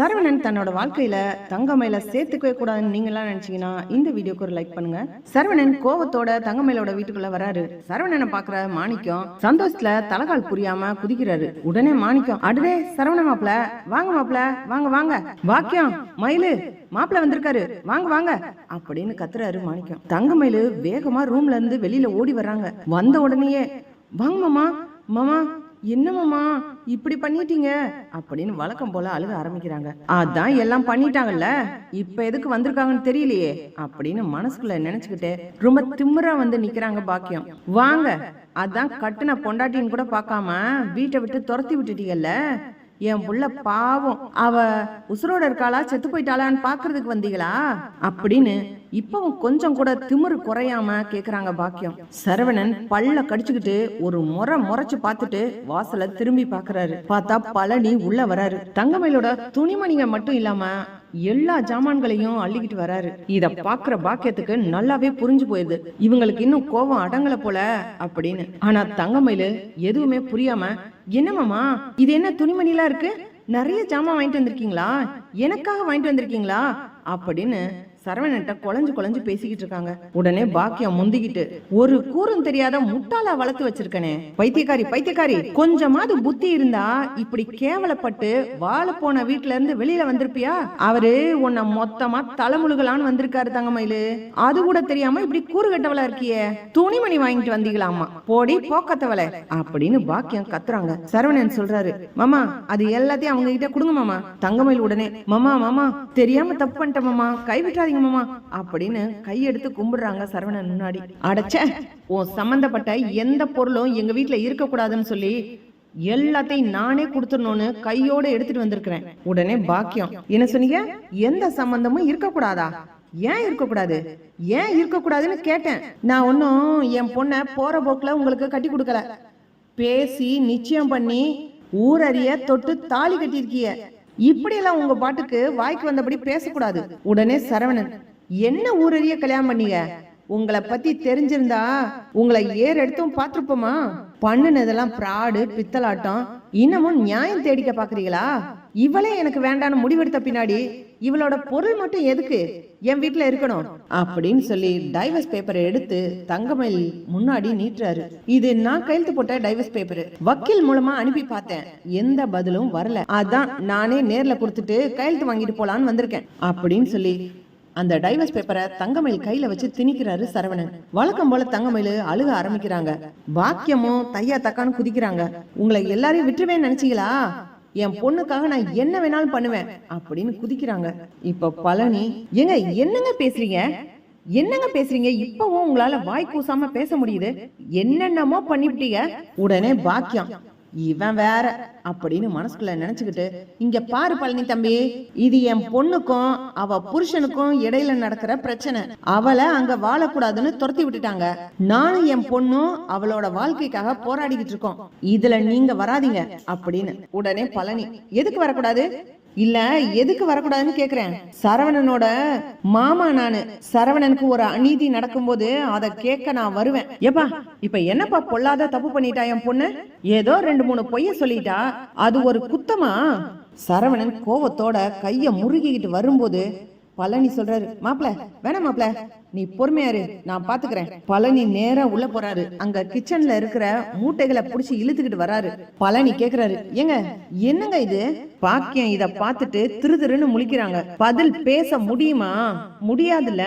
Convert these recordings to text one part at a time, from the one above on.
சரவணன் தன்னோட வாழ்க்கையில தங்கமயில சேர்த்துக்கவே கூடாதுன்னு நீங்க எல்லாம் நினைச்சீங்கன்னா இந்த வீடியோக்கு ஒரு லைக் பண்ணுங்க. சரவணன் கோவத்தோட தங்கமயிலோட வீட்டுக்குள்ள வராரு சரவணனை பாக்குற மாணிக்கம் சந்தோஷத்துல தலகால் புரியாம குதிக்கிறாரு. உடனே மாணிக்கம் அடுதே சரவண மாப்பிள வாங்க மாப்பிள வாங்க வாங்க. வாக்கியம் மயிலு மாப்பிள வந்திருக்காரு. வாங்க வாங்க. அப்படின்னு கத்துறாரு மாணிக்கம். தங்கமயிலு வேகமா ரூம்ல இருந்து வெளியில ஓடி வர்றாங்க. வந்த உடனேயே வாங்க மாமா மாமா என்னமாமா இப்படி பண்ணிட்டீங்க? அப்படின்னு வழக்கம் போல அழுக ஆரம்பிக்கிறாங்க. அதான் எல்லாம் பண்ணிட்டாங்கல்ல இப்ப எதுக்கு வந்திருக்காங்கன்னு தெரியலையே அப்படின்னு மனசுக்குள்ள நினைச்சுக்கிட்டு ரொம்ப திமுறா வந்து நிக்கிறாங்க பாக்கியம். வாங்க அதான் கட்டுன பொண்டாட்டின்னு கூட பார்க்காம வீட்டை விட்டு துரத்தி விட்டுட்டீங்கல்ல என் புள்ள பாவம் அவ உசுரோட இருக்காளா செத்து போயிட்டாளான்னு பாக்குறதுக்கு வந்தீங்களா? அப்படின்னு இப்பவும் கொஞ்சம் கூட திமிரு குறையாம கேக்குறாங்க பாக்கியம். சரவணன் பல்ல கடிச்சுக்கிட்டு ஒரு முறை முறைச்சு பார்த்துட்டு வாசல திரும்பி பாக்குறாரு. பார்த்தா பழனி உள்ள வராரு. தங்கமயிலோட துணிமணிங்க மட்டும் இல்லாம எல்லா ஜாமான்களையும் அள்ளிக்கிட்டு வராரு. இத பாக்குற பாக்கியத்துக்கு நல்லாவே புரிஞ்சு போயிருது. இவங்களுக்கு இன்னும் கோபம் அடங்கல போல அப்படின்னு. ஆனா தங்கமயிலு எதுவுமே புரியாம என்னமாமா இது என்ன துணிமணிலாம் இருக்கு? நிறைய ஜாமான் வாங்கிட்டு வந்திருக்கீங்களா? எனக்காக வாங்கிட்டு வந்திருக்கீங்களா? அப்படின்னு சரவணன்ட்ட குழஞ்சு குழஞ்சு பேசிக்கிட்டு இருக்காங்க. உடனே பாக்கியம் முந்திக்கிட்டு ஒரு கூறும் தெரியாத முட்டாளா வளர்த்து வச்சிருக்கனே. பைத்தியக்காரி பைத்தியக்காரி கொஞ்சமாவது புத்தி இருந்தா இப்படி கேவலப்பட்டு வாழ போன வீட்ல இருந்து வெளியில வந்திருப்பியா? அவரு உன்னை மொத்தமா தலைமுழுகலான்னு வந்திருக்காரு தங்கமயிலு அது கூட தெரியாம இப்படி கூறு கட்டவளா இருக்கியே? துணிமணி வாங்கிட்டு வந்தீங்களாமா? போடி போக்கத்தவளை. அப்படின்னு பாக்கியம் கத்துறாங்க. சரவணன் சொல்றாரு மாமா அது எல்லாத்தையும் அவங்க கிட்ட கொடுங்க மாமா. தங்கமயில் உடனே மாமா. மாமா தெரியாம தப்பு பண்ணிட்டேன் மாமா கை விட்டுறாதீங்க மாமா அப்படின்னு கையெடுத்து கும்பிடுறாங்க சரவணன் முன்னாடி. அடைச்ச உன் சம்பந்தப்பட்ட எந்த பொருளும் எங்க வீட்டுல இருக்க கூடாதுன்னு சொல்லி எல்லாத்தையும் நானே கொடுத்துடணும்னு கையோட எடுத்துட்டு வந்திருக்கிறேன். உடனே பாக்கியம் என்ன சொன்னீங்க? எந்த சம்பந்தமும் இருக்கக்கூடாதா? ஏன் இருக்கக்கூடாது? ஏன் இருக்கக்கூடாதுன்னு கேட்டேன். நான் ஒன்றும் என் பொண்ணை போற போக்குல உங்களுக்கு கட்டி கொடுக்கல. பேசி நிச்சயம் பண்ணி ஊரறிய தொட்டு தாலி கட்டியிருக்கிய. இப்படியெல்லாம் உங்க பாட்டுக்கு வாய்க்கு வந்தபடி பேசக்கூடாது. உடனே சரவணன் என்ன ஊரறிய கல்யாணம் பண்ணீங்க? உங்களை பத்தி தெரிஞ்சிருந்தா உங்களை ஏர் எடுத்தும் பார்த்திருப்போமா பண்ணுனதெல்லாம் பிராடு பித்தலாட்டம் இன்னமும் நியாயம் தேடிக்க பாக்குறீங்களா? இவளே எனக்கு வேண்டான்னு முடிவெடுத்த பின்னாடி இவளோட பொருள் மட்டும் எதுக்கு? என் வீட்ல இருக்கணும். அப்படின்னு சொல்லி டைவர்ஸ் பேப்பரை எடுத்து தங்கமயில் முன்னாடி நீட்டுறாரு. இது நான் கையெழுத்து போட்ட டைவர்ஸ் பேப்பர் வக்கீல் மூலமா அனுப்பி பார்த்தேன். எந்த பதிலும் வரல. அதான் நானே நேர்ல கொடுத்துட்டு கையெழுத்து வாங்கிட்டு போலான்னு வந்திருக்கேன். அப்படின்னு சொல்லி அந்த டைவர்ஸ் பேப்பரை தங்கமயில் கையில வச்சு திணிக்கிறாரு சரவணன். வழக்கம் போல தங்கமயில் அழுக ஆரம்பிக்கிறாங்க. பாக்கியமும் தையா தக்கான்னு குதிக்கிறாங்க. உங்களை எல்லாரையும் விட்டுருவேன்னு நினைச்சீங்களா? என் பொண்ணுக்காக நான் என்ன வேணாலும் பண்ணுவேன் அப்படின்னு குதிக்கிறாங்க. இப்ப பழனி ஏங்க என்னங்க பேசுறீங்க? என்னங்க பேசுறீங்க? இப்பவும் உங்களால வாய் கூசாம பேச முடியுது. என்னென்னமோ பண்ணிவிட்டீங்க. உடனே பாக்கியம் இவன் வேற. அப்படின்னு மனசுக்குள்ள நினைச்சுக்கிட்டு இங்க பாரு பழனி தம்பி இது என் பொண்ணுக்கும் அவ புருஷனுக்கும் இடையில நடக்கிற பிரச்சனை. அவளை அங்க வாழக்கூடாதுன்னு துரத்தி விட்டுட்டாங்க. நானும் என் பொண்ணும் அவளோட வாழ்க்கைக்காக போராடிக்கிட்டு இருக்கோம். இதுல நீங்க வராதீங்க அப்படின்னு உடனே பழனி எதுக்கு வரக்கூடாது? இல்ல எதுக்கு வரக்கூடாதுன்னு கேக்குறேன். சரவணனோட மாமா நானு சரவணனுக்கு ஒரு அநீதி நடக்கும்போது அத கேட்க நான் வருவேன். ஏப்பா இப்ப என்னப்பா பொல்லாத தப்பு பண்ணிட்டா என் பொண்ணு? ஏதோ ரெண்டு மூணு பொய்ய சொல்லிட்டா அது ஒரு குத்தமா? சரவணன் கோவத்தோட கைய முறுகிக்கிட்டு வரும்போது பழனி சொல்றாரு மாப்ள வேணாம் மாப்ள நீ பொறுமையாரு நான் பாத்துக்கிறேன். பழனி நேரா உள்ள போறாரு. அங்க கிச்சன்ல இருக்கிற மூட்டைகளை புடிச்சு இழுத்துக்கிட்டு வராரு. பழனி கேக்குறாரு ஏங்க என்னங்க இது? பாக்கியம் இத பார்த்துட்டு திரு திருன்னு முழிக்கிறாங்க. பதில் பேச முடியுமா? முடியாதுல்ல.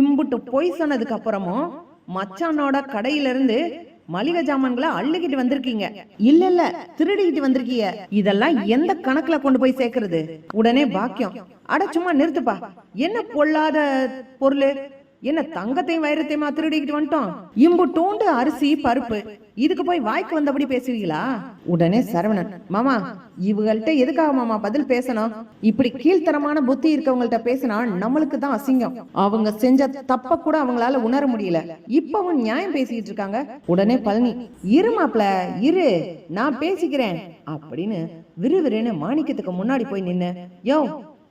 இம்புட்டு பொய் சொன்னதுக்கு அப்புறமும் மச்சானோட கடையில இருந்து மளிகை ஜாமான்களை அள்ளிக்கிட்டு வந்திருக்கீங்க. இல்ல இல்ல திருடிக்கிட்டு வந்திருக்கீங்க. இதெல்லாம் எந்த கணக்குல கொண்டு போய் சேர்க்கறது? உடனே பாக்கியம். அட சும்மா நிறுத்துப்பா. என்ன பொல்லாத பொருள்? என்ன தங்கத்தையும் வைரத்தையுமா திருடிக்கிட்டு வந்துட்டோம்? இம்பு டூண்டு அரிசி பருப்பு. இதுக்கு போய் வாய்க்கு வந்தபடி பேசுவீங்களா? உடனே சரவணன் மாமா இவங்கள்ட்ட எதுக்காக மாமா பதில் பேசணும்? இப்படி கீழ்த்தரமான புத்தி இருக்கவங்கள்ட்ட பேசினா நம்மளுக்கு தான் அசிங்கம். அவங்க செஞ்ச தப்ப கூட அவங்களால உணர முடியல. இப்பவும் நியாயம் பேசிக்கிட்டு இருக்காங்க. உடனே பழனி இரு மாப்ள இரு நான் பேசிக்கிறேன். அப்படின்னு விறுவிறுன்னு மாணிக்கத்துக்கு முன்னாடி போய் நின்னு யோ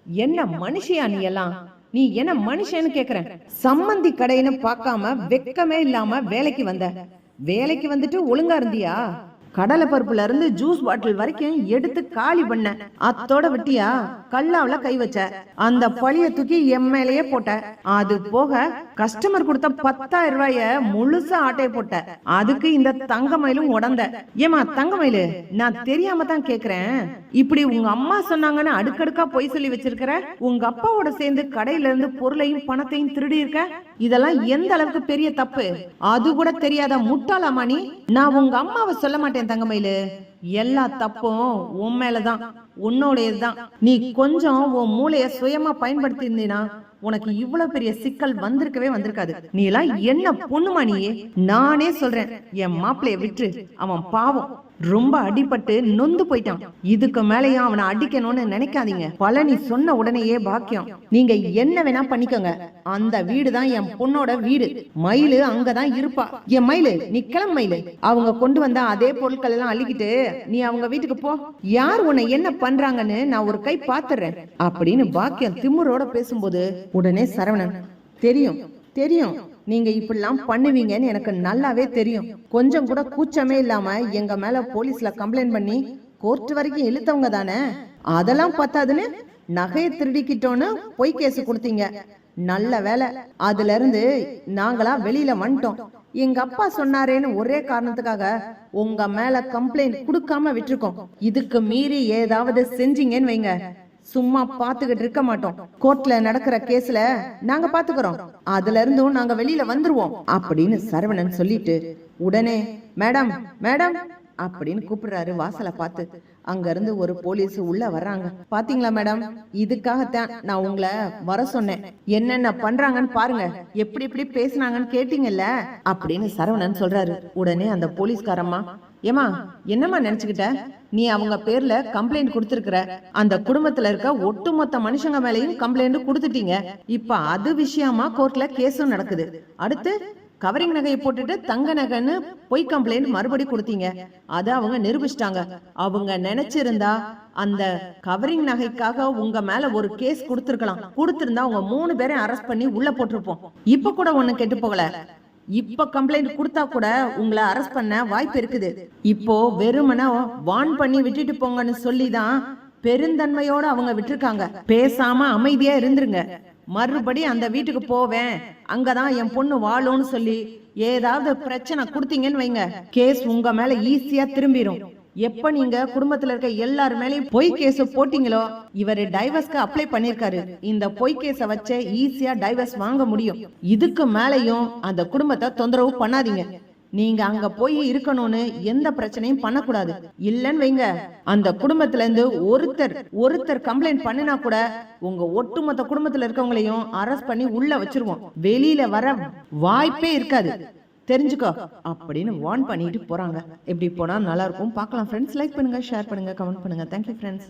என்ன மனுஷியா நீ எல்லாம்? நீ என்ன மனுஷன்னு கேக்குறேன்? சம்மந்தி கடைன்னு பார்க்காம வெக்கமே இல்லாம வேலைக்கு வந்த. வேலைக்கு வந்துட்டு ஒழுங்கா இருந்தியா? கடலை பருப்புல இருந்து ஜூஸ் பாட்டில் வரைக்கும் எடுத்து காலி பண்ண. அத்தோட விட்டியா? கல்லாவுல கை வச்ச. அந்த பழிய தூக்கி என் மேலேயே போட்ட. அது போக கஸ்டமர் கொடுத்த பத்தாயிரம் ரூபாய முழுசா ஆட்டை போட்ட. அதுக்கு இந்த தங்கமயிலும் உடந்த. ஏமா தங்கமயிலு நான் தெரியாம தான் கேக்குறேன். இப்படி உங்க அம்மா சொன்னாங்கன்னு அடுக்கடுக்கா பொய் சொல்லி வச்சிருக்கிற? உங்க அப்பாவோட சேர்ந்து கடையில இருந்து பொருளையும் பணத்தையும் திருடி இருக்க? இதெல்லாம் எந்த அளவுக்கு பெரிய தப்பு? அது கூட தெரியாத முட்டாளாமா நீ நான் உங்க அம்மாவை சொல்ல மாட்டேன் தங்கமயிலு எல்லா தப்பும் உன் மேலதான். உன்னோடையதுதான் நீ கொஞ்சம் உன் மூளைய சுயமா பயன்படுத்தி இருந்தீனா உனக்கு இவ்வளவு பெரிய சிக்கல் வந்திருக்கவே வந்திருக்காது. நீ எல்லாம் என்ன பொண்ணுமா நீ நானே சொல்றேன். என் மாப்பிளைய விட்டு அவன் பாவம். ரொம்ப அடிபட்டு நொந்து போயிட்டான். இதுக்கு மேலயும் அவனை அடிக்கணும்னு நினைக்காதீங்க. பழனி சொன்ன உடனேயே பாக்கியம். நீங்க என்ன வேணா பண்ணிக்கோங்க. அந்த வீடு தான் என் பொண்ணோட வீடு. மயிலு அங்கதான் இருப்பா. என் மயிலு நீ கிளம்பு மயிலு. அவங்க கொண்டு வந்த அதே பொருட்கள் எல்லாம் அழுகிட்டு நீ அவங்க வீட்டுக்கு போ. யார் உன்னை என்ன பண்றாங்கன்னு நான் ஒரு கை பாத்துறேன். அப்படின்னு பாக்கியம் திமுறோட பேசும்போது உடனே சரவணன் தெரியும் தெரியும். நீங்க இப்படிலாம் பண்ணுவீங்கன்னு எனக்கு நல்லாவே தெரியும். கொஞ்சம் கூட கூச்சமே இல்லாம எங்க மேல போலீஸ்ல கம்ப்ளைண்ட் பண்ணி கோர்ட் வரைக்கும் இழுத்தவங்க தானே? அதெல்லாம் பத்தாதுன்னு நகையை திருடிக்கிட்டோன்னு பொய் கேஸ் கொடுத்தீங்க. நல்ல வேலை அதுல இருந்து நாங்களா வெளியில வந்துட்டோம். எங்க அப்பா சொன்னாரேன்னு ஒரே காரணத்துக்காக உங்க மேல கம்ப்ளைண்ட் கொடுக்காம விட்டுருக்கோம். இதுக்கு மீறி ஏதாவது செஞ்சீங்கன்னு வைங்க. சும்மா பாத்துக்கிட்டு இருக்க மாட்டோம். கோர்ட்ல நடக்கிற கேஸ்ல நாங்க பாத்துக்கிறோம் அதுல இருந்தும் நாங்க வெளியில வந்துருவோம் அப்படின்னு சரவணன் சொல்லிட்டு உடனே மேடம் மேடம் அப்படின்னு கூப்பிடுறாரு வாசலை பார்த்து. அங்க இருந்து ஒரு போலீஸ் உள்ள வர்றாங்க. பாத்தீங்களா மேடம்? இதுக்காகத்தான் நான் உங்களை வர சொன்னேன். என்னென்ன பண்றாங்கன்னு பாருங்க. எப்படி எப்படி பேசுனாங்கன்னு கேட்டீங்கல்ல? அப்படின்னு சரவணன் சொல்றாரு. உடனே அந்த போலீஸ்காரம்மா ஏமா என்னம்மா நினைச்சுக்கிட்ட? நீ அவங்க பேர்ல கம்ப்ளைண்ட் கொடுத்திருக்கிற. அந்த குடும்பத்துல இருக்க ஒட்டுமொத்த மனுஷங்க மேலயும் கம்ப்ளைண்ட் கொடுத்துட்டீங்க. இப்ப அது விஷயமா கோர்ட்ல கேஸும் நடக்குது. அடுத்து கவரிங் நகையை போட்டுட்டு தங்க நகைன்னு பொய் கம்ப்ளைண்ட் மறுபடி கொடுத்தீங்க. அத அவங்க நிரூபிச்சிட்டாங்க. அவங்க நினைச்சிருந்தா அந்த கவரிங் நகைக்காக உங்க மேல ஒரு கேஸ் கொடுத்திருக்கலாம். கொடுத்திருந்தா உங்க மூணு பேரையும் அரெஸ்ட் பண்ணி உள்ள போட்டிருப்போம். இப்ப கூட ஒண்ணு கெட்டு போகல. இப்ப கம்ப்ளைண்ட் கொடுத்தா கூட உங்களை அரெஸ்ட் பண்ண வாய்ப்பு இருக்குது. இப்போ வெறுமனே வான் பண்ணி விட்டுட்டு போங்கன்னு சொல்லி தான் பெருந்தன்மையோட அவங்க விட்டுருக்காங்க. பேசாம அமைதியா இருந்துருங்க. மறுபடி அந்த வீட்டுக்கு போவேன். அங்கதான் என் பொண்ணு வாழும்னு சொல்லி ஏதாவது பிரச்சனை கொடுத்தீங்கன்னு வைங்க. கேஸ் உங்க மேல ஈஸியா திரும்பிடும் எப்ப நீங்க குடும்பத்துல இருக்க எல்லார் மேலயும் பொய் கேஸ் போட்டீங்களோ இவர் டைவர்ஸ்க்கு அப்ளை பண்ணிருக்காரு. இந்த பொய் கேஸ வச்சே ஈஸியா டைவர்ஸ் வாங்க முடியும். இதுக்கு மேலையும் அந்த குடும்பத்தை தொந்தரவு பண்ணாதீங்க. நீங்க அங்க போய் இருக்கணும்னு எந்த பிரச்சனையும் பண்ணக்கூடாது. இல்லன்னு வைங்க. அந்த குடும்பத்துல இருந்து ஒருத்தர் ஒருத்தர் கம்ப்ளைண்ட் பண்ணினா கூட உங்க ஒட்டுமொத்த குடும்பத்துல இருக்கவங்களையும் அரெஸ்ட் பண்ணி உள்ள வச்சிருவோம். வெளியில வர வாய்ப்பே இருக்காது. தெரிஞ்சுக்கோ அப்படின்னு வார்ன் பண்ணிட்டு போறாங்க. எப்படி போனா நல்லா இருக்கும். பார்க்கலாம் ஃப்ரெண்ட்ஸ் லைக் பண்ணுங்க ஷேர் பண்ணுங்க கமெண்ட் பண்ணுங்க. Thank you friends